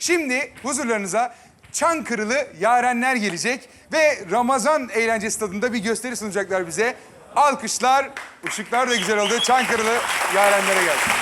Şimdi huzurlarınıza Çankırılı yarenler gelecek ve Ramazan eğlencesi tadında bir gösteri sunacaklar bize. Alkışlar, ışıklar da güzel oldu. Çankırılı yarenlere gelsin.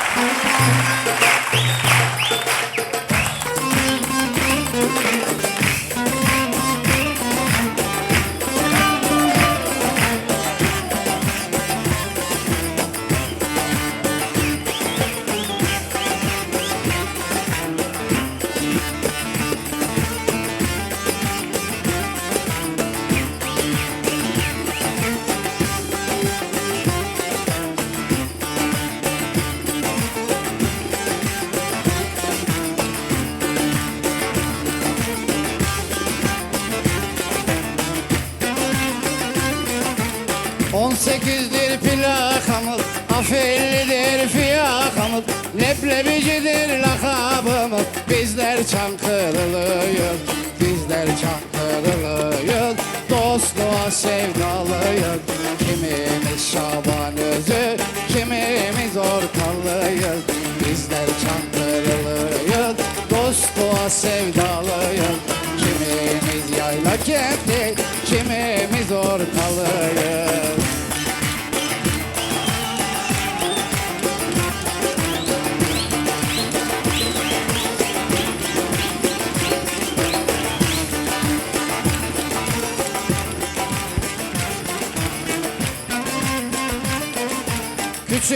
Bizler Çankırılıyız,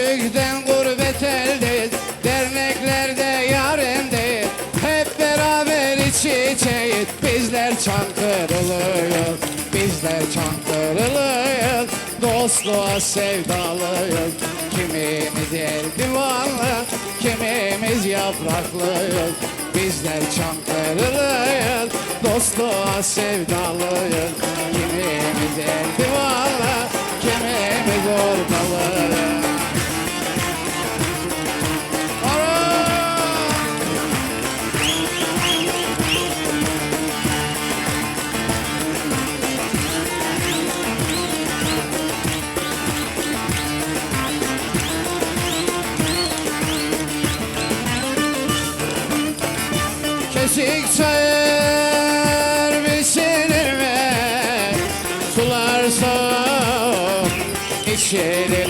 Küçükten gurbet eldeyiz, derneklerde yarendeyiz. Hep beraber iç içeyiz, bizler Çankırılıyız. Bizler Çankırılıyız, dostluğa sevdalıyız. Kimimiz eldivanlı, kimimiz yapraklıyız. Bizler Çankırılıyız, dostluğa sevdalıyız. Kimimiz eldivanlı, kimimiz ortalıyız. shit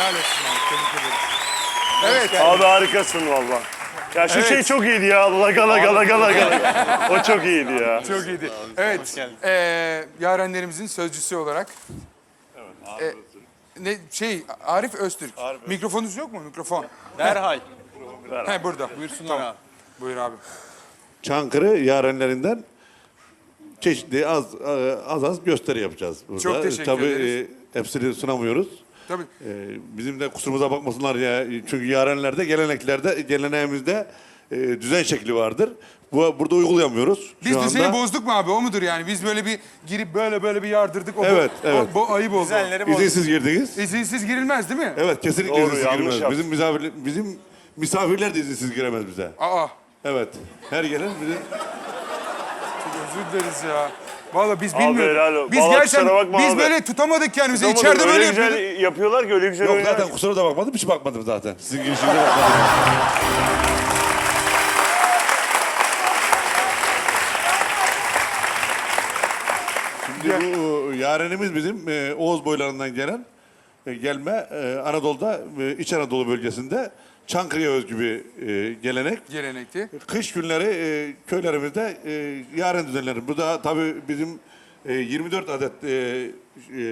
Helal olsun abi. Tebrik ederiz. Evet. Abi harikasın valla. Ya şu Evet. şey çok iyiydi ya. Laga laga laga laga. o çok iyiydi ya. Çok iyiydi. Evet. Ee, yarenlerimizin sözcüsü olarak. Evet. ne şey Arif Öztürk. Mikrofonunuz yok mu? Mikrofon. Derhal. He burada. Buyursunlar Tamam. abi. Buyur abi. Çankırı yarenlerinden çeşitli az az az gösteri yapacağız burada. Çok teşekkür Tabii ederiz. e, hepsini sunamıyoruz. Tabii. Ee, bizim de kusurumuza bakmasınlar ya. Çünkü yarenlerde, geleneklerde, geleneğimizde e, düzen şekli vardır. Bu, burada uygulayamıyoruz. Biz Şu düzeni anda. bozduk mu abi? O mudur yani? Biz böyle bir girip böyle böyle bir yardırdık. O, Evet, bu, evet. O, bu ayıp oldu. İzinsiz girdiniz. İzinsiz girilmez değil mi? Evet, kesinlikle Doğru, izinsiz yanlış girmez. yaptın. Bizim misafirler, bizim misafirler de izinsiz giremez bize. Aa, Evet. Her gelen bizim özür dileriz ya. Vallahi biz Abi olsun. Biz Vallahi gerçekten bakma biz abi. böyle tutamadık kendimizi. Ama İçeride öyle böyle güzel yapıyorduk. yapıyorlar ki öyle güzel Yok oynuyorlar zaten ki. kusura da bakmadım, hiç bakmadım zaten. Sizin girişinize bakmadım. Şimdi bu yarenimiz bizim e, Oğuz boylarından gelen e, gelme e, Anadolu'da e, İç Anadolu bölgesinde Çankırı'ya özgü bir e, gelenek. Gelenekti. Kış günleri e, köylerimizde e, yaren düzenlenir. Bu da tabii bizim e, 24 adet e, e,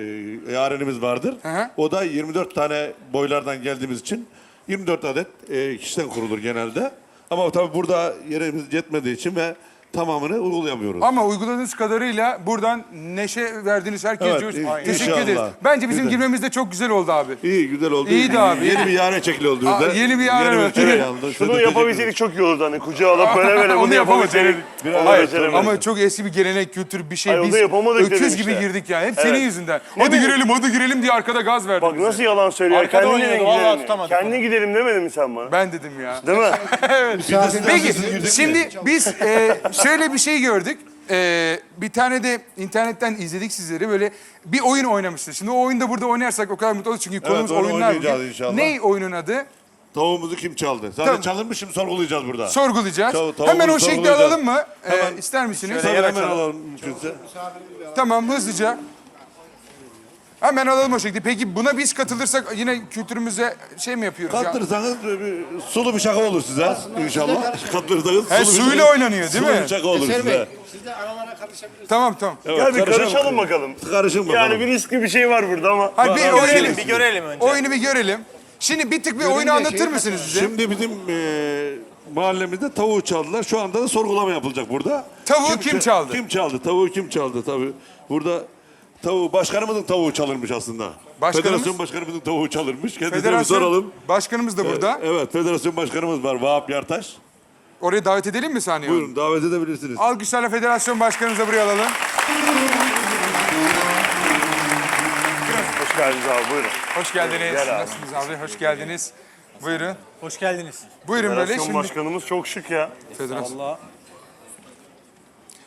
yarenimiz vardır. Hı hı. O da 24 tane boylardan geldiğimiz için 24 adet e, kişiden kurulur genelde. Ama tabii burada yerimiz yetmediği için ve tamamını uygulayamıyoruz. Ama uyguladığınız kadarıyla buradan neşe verdiğiniz herkes Evet, diyoruz. in- Teşekkür inşallah. ederiz. Bence bizim Güzel. girmemiz de çok güzel oldu abi. İyi güzel oldu. İyiydi abi. Yeni bir yaren şekli oldu. Aa, yeni bir oldu. Size de Şunu yapabilseydik çok iyi olurdu hani kucağa alıp böyle böyle Onu bunu yapamadık. yapabilseydik. Biraz Onu Hayır, beceremedik. ama çok eski bir gelenek, kültür bir şey. Hayır, onu Biz yapamadık öküz dedim gibi işte. girdik ya. Hep Evet. senin yüzünden. Hadi mi? girelim, hadi girelim diye arkada gaz verdin Bak bize. nasıl yalan söylüyor. Arkada Kendine oynuyordu, gidelim. vallahi tutamadık Kendi gidelim demedin mi sen bana? Ben dedim ya. Değil mi? Peki şimdi biz e, şöyle bir şey gördük. E, bir tane de internetten izledik sizleri böyle bir oyun oynamıştı. Şimdi o oyunda burada oynarsak o kadar mutlu oluruz çünkü konumuz onu oyunlar. oynayacağız bugün. inşallah. Ne oyunun adı? Tavuğumuzu kim çaldı? Zaten Tamam. çalınmış şimdi sorgulayacağız burada. Sorgulayacağız. Tav- tavuğumuzu Hemen o şekli sorgulayacağız. alalım mı? E, Hemen. ister misiniz? Tabii hemen alalım mümkünse. Tamam hızlıca. Hemen alalım o şekli. Peki buna biz katılırsak yine kültürümüze şey mi yapıyoruz ya? Kattırırsanız bir, sulu bir şaka olur size inşallah. Kattırırsanız He, sulu bir suyla şaka- oynanıyor, değil sulu mi? bir şaka olur Eser size. Bey, siz de aralara karışabilirsiniz. Tamam tamam. Evet, Gel bir karışalım. bakalım. Karışın bakalım. Yani bir riskli bir şey var burada ama. Hadi bir görelim. Bir görelim önce. Oyunu bir görelim. Şimdi bir tık bir oyunu anlatır mısınız bize? Şimdi bizim e, mahallemizde tavuğu çaldılar. Şu anda da sorgulama yapılacak burada. Tavuğu kim çaldı? Kim çaldı? Tavuğu kim çaldı tabii. Burada tavuğu başkanımızın tavuğu çalınmış aslında. Başkanımız? Federasyon başkanımızın tavuğu çalınmış. Kendisine bir soralım. başkanımız da burada. Evet, federasyon başkanımız var Vahap Yartaş. Oraya davet edelim mi saniye? Buyurun davet edebilirsiniz. Alkışlarla federasyon başkanımızı buraya alalım. Hoş geldiniz abi buyurun. Hoş geldiniz. Gel abi. Nasılsınız abi? Hoş geldiniz. Buyurun. Hoş geldiniz. Buyurun böyle Federasyon şimdi. başkanımız çok şık ya. Federasyon. Allah.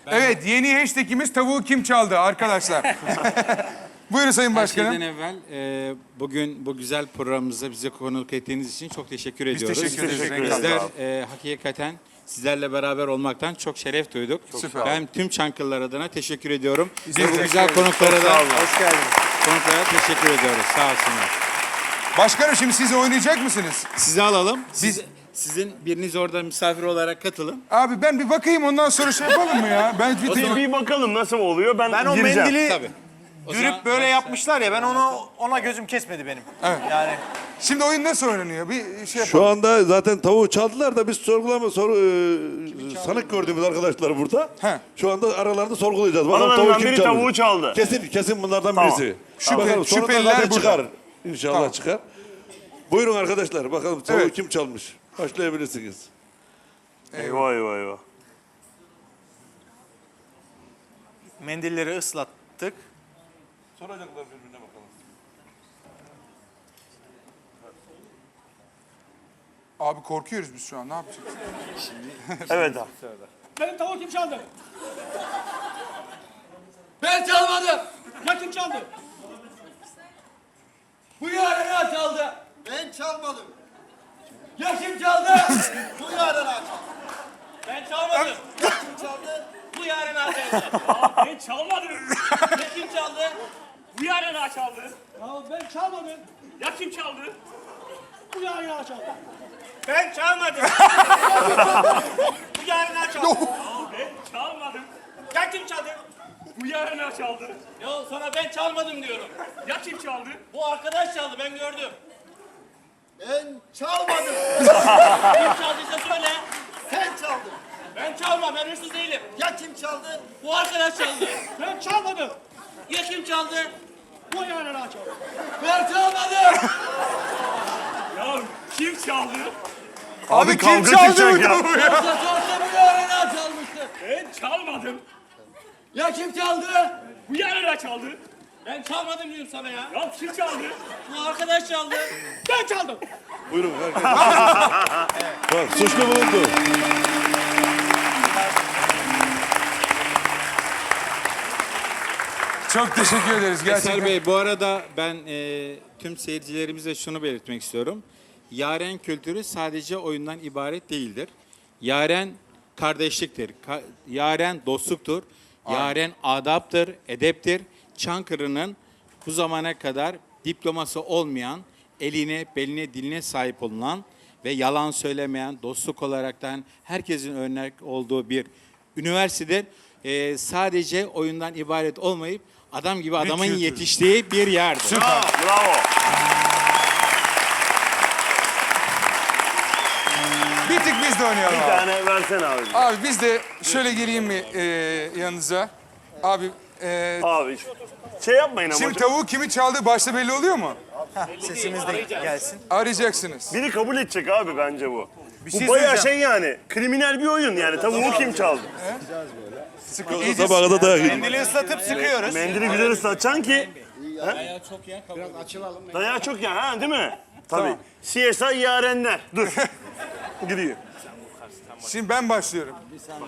Evet yeni hashtagimiz tavuğu kim çaldı arkadaşlar. Buyurun Sayın Her Başkanım. şeyden evvel e, bugün bu güzel programımıza bize konuk ettiğiniz için çok teşekkür ediyoruz. teşekkür ederiz. teşekkür ederiz Bizler e, hakikaten sizlerle beraber olmaktan çok şeref duyduk. Süper. Ben tüm Çankırılar adına teşekkür ediyorum. Biz bu güzel konuklara da Hoş geldiniz. konuklara teşekkür ediyoruz. Sağ olsunlar. Başkanım şimdi siz oynayacak mısınız? Sizi alalım. Siz, sizin biriniz orada misafir olarak katılın. Abi ben bir bakayım ondan sonra şey yapalım mı ya? Ben bir Bir, bir bakalım nasıl oluyor ben, Ben o gireceğim. mendili Tabii. O zaman dürüp böyle yapmışlar ya ben onu ona gözüm kesmedi benim. Yani Şimdi oyun nasıl oynanıyor? Bir şey yapalım. Şu anda zaten tavuğu çaldılar da biz sorgulama soru e, sanık gördüğümüz arkadaşlar burada. He. Şu anda aralarında sorgulayacağız. Bakalım Aralarından tavuğu kim biri çaldı? tavuğu çaldı. Kesin kesin bunlardan Tamam. birisi. Şüphe- Bakalım sonra da şüpheliler zaten burada. çıkar. İnşallah Tamam. çıkar. Buyurun arkadaşlar bakalım tavuğu Evet. kim çalmış? Başlayabilirsiniz. Eyvah eyvah eyvah. mendilleri ıslattık. Soracaklar birbirine bakalım. Abi korkuyoruz biz şu an ne yapacağız? Evet abi. Benim tavuğu kim çaldı? Ben çalmadım. Ya kim çaldı? Bu yarına çaldı. Ben çalmadım. Ya kim çaldı? Bu yarına çaldı. Ben çalmadım. Kim çaldı? Bu yarına çaldı. Ben çalmadım. Ya kim çaldı? Bu yarına çaldı. Ya ben çalmadım. Ya kim çaldı? Bu yarına çaldı. Ben çalmadım. Bu yarına çaldı. Ben çalmadım. Ya kim çaldı? Bu yarına çaldı. Ya sana ben çalmadım diyorum. Ya kim çaldı? Bu arkadaş çaldı ben gördüm. Ben çalmadım. Kim çaldıysa söyle. Sen çaldın. Ben çalmam ben hırsız değilim. Ya kim çaldı? Bu arkadaş çaldı. Ben çalmadım. Ya kim çaldı? Bu yarına çaldı. Ben çalmadım. Ya kim çaldı? Abi, kim kavga çaldı bu ya. Yoksa sorsa bu yarına çalmıştır. Ben çalmadım. Ya kim çaldı? Bu yarına çaldı. Ben çalmadım diyorum sana ya. Ya kim çaldı? Bu arkadaş çaldı. Ben çaldım. Buyurun. Bak, suçlu bulundu. Çok teşekkür ederiz gerçekten. Eser Bey bu arada ben e, tüm seyircilerimize şunu belirtmek istiyorum. Yaren kültürü sadece oyundan ibaret değildir. Yaren kardeşliktir. Ka- yaren dostluktur. Yaren adaptır, edeptir. Çankırı'nın bu zamana kadar diploması olmayan, eline, beline, diline sahip olunan ve yalan söylemeyen, dostluk olaraktan herkesin örnek olduğu bir üniversitedir. E, sadece oyundan ibaret olmayıp adam gibi adamın kültür. yetiştiği bir yerdir. Süper. Bravo. Bir tık biz de oynayalım Bir abi. tane versene abi. Abi biz de şöyle geleyim mi e, yanınıza? Abi e, Abi şey yapmayın ama. şimdi tavuğu kimi çaldığı başta belli oluyor mu? Sesimiz de gelsin. Arayacaksınız. Biri kabul edecek abi bence bu. bu şey bayağı şey yani. Kriminal bir oyun yani. Tavuğu kim çaldı? Sıkı, iyice Sabaha kadar dayak yedim. Mendili ıslatıp sıkıyoruz. Mendili güzel ıslatacaksın ki. Dayağı çok ya. Biraz açılalım. Dayağı çok ya ha değil mi? Tabii. CSI yarenler. Dur. Gidiyor. Şimdi ben başlıyorum.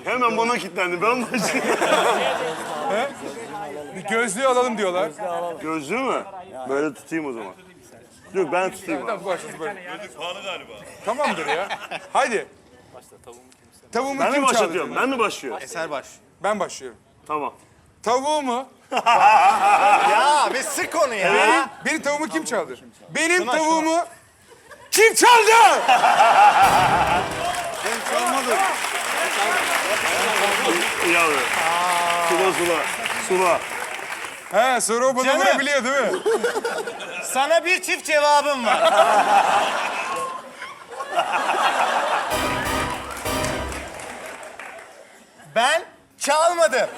Hemen bana kilitlendi. Ben başlayayım. Bir gözlüğü alalım diyorlar. Gözlüğü mü? Böyle tutayım o zaman. Yok ben tutayım abi. Tamam başladı böyle. Tamamdır ya. Haydi. Tavuğumu Ben mi kim çaldı? başlatıyorum? Ben mi başlıyorum? Eser baş. Ben başlıyorum. Tamam. Tavuğumu, Ya bir sık onu ya. benim, benim tavuğumu kim çaldı? Benim tavuğumu kim çaldı? İyi abi. Sula sula. Sula. He sonra o bana Canım. vurabiliyor değil mi? Sana bir çift cevabım var. ben çalmadım.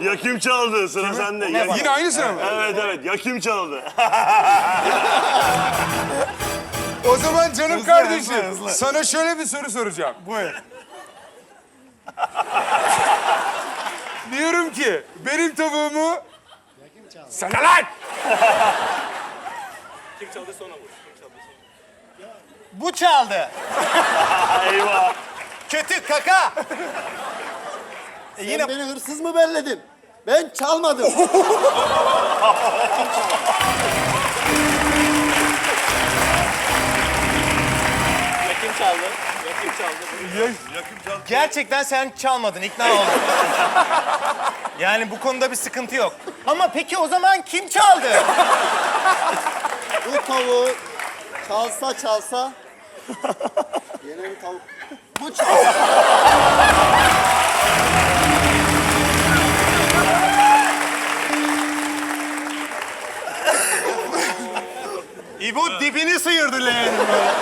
Ya kim çaldı? Sıra sende. Ya, Yine aynı sıra mı? Evet evet. Ya kim çaldı? O zaman canım kardeşim hızlı, hızlı. sana şöyle bir soru soracağım. Buyur. Diyorum ki benim tavuğumu... Sana lan! Bu çaldı. Eyvah. Kötü kaka. E yine Beni hırsız mı belledin? Ben çalmadım. Ya kim çaldı? Ya kim çaldı? gerçekten sen çalmadın. ikna oldum. yani bu konuda bir sıkıntı yok. Ama peki o zaman kim çaldı? Bu tavuğu çalsa çalsa yine bir tavuk. Bu çalsa. İbo dibini sıyırdı leğenin böyle.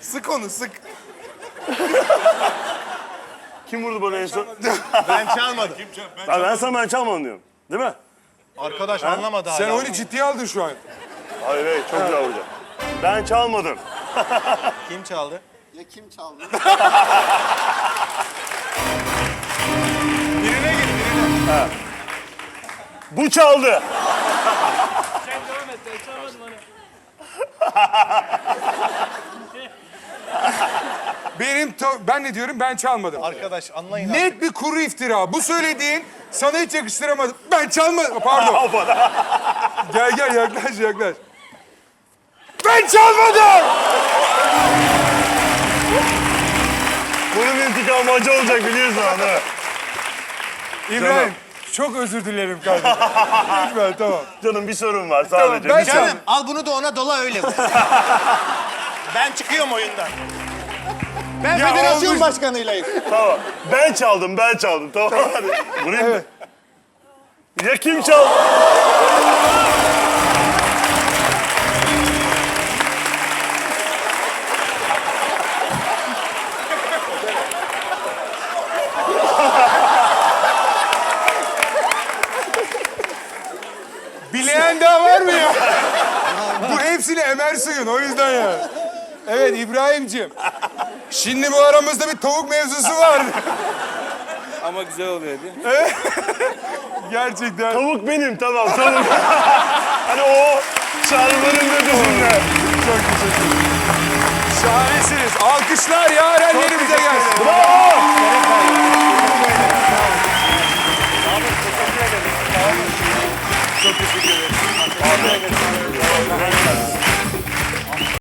sık onu sık. Kim vurdu bana en son? Ben çalmadım. Ben, ben sana ben çalmadım diyorum. Değil mi? Arkadaş anlamadı hala. Sen oyunu ciddiye aldın şu an. Hayır hayır çok güzel vuracağım. Ben çalmadım. Kim çaldı? Ya kim çaldı? Birine gir birine. Bu çaldı. Sen devam et. Ben çalmadım hani. Benim ta- ben ne diyorum ben çalmadım. Arkadaş anlayın artık. Net bir kuru iftira. Bu söylediğin sana hiç yakıştıramadım. Ben çalmadım. Pardon. gel gel yaklaş yaklaş. Ben çalmadım. Bunun intikamı acı olacak biliyorsun abi. İbrahim çok özür dilerim kardeşim. Lütfen tamam. Canım bir sorun var sadece. Tamam, ben Bir. Canım al bunu da ona dola öyle vur. ben çıkıyorum oyundan. Ben Ya federasyon olmuş. başkanıylayım. Tamam. Ben çaldım, ben çaldım. Tamam hadi. Vurayım mı? Ya kim çaldı? Bileyen daha var mı ya? Bu hepsini Emer suyun o yüzden ya. Evet İbrahim'cim. Şimdi bu aramızda bir tavuk mevzusu var. Ama güzel oluyor değil mi? Gerçekten. Tavuk benim tamam tavuk. hani o çarların ötesinde. Çok teşekkür ederim. Şahanesiniz. Alkışlar yarenlerimize gelsin. Bravo. Çok teşekkür ederim. Çok teşekkür ederim.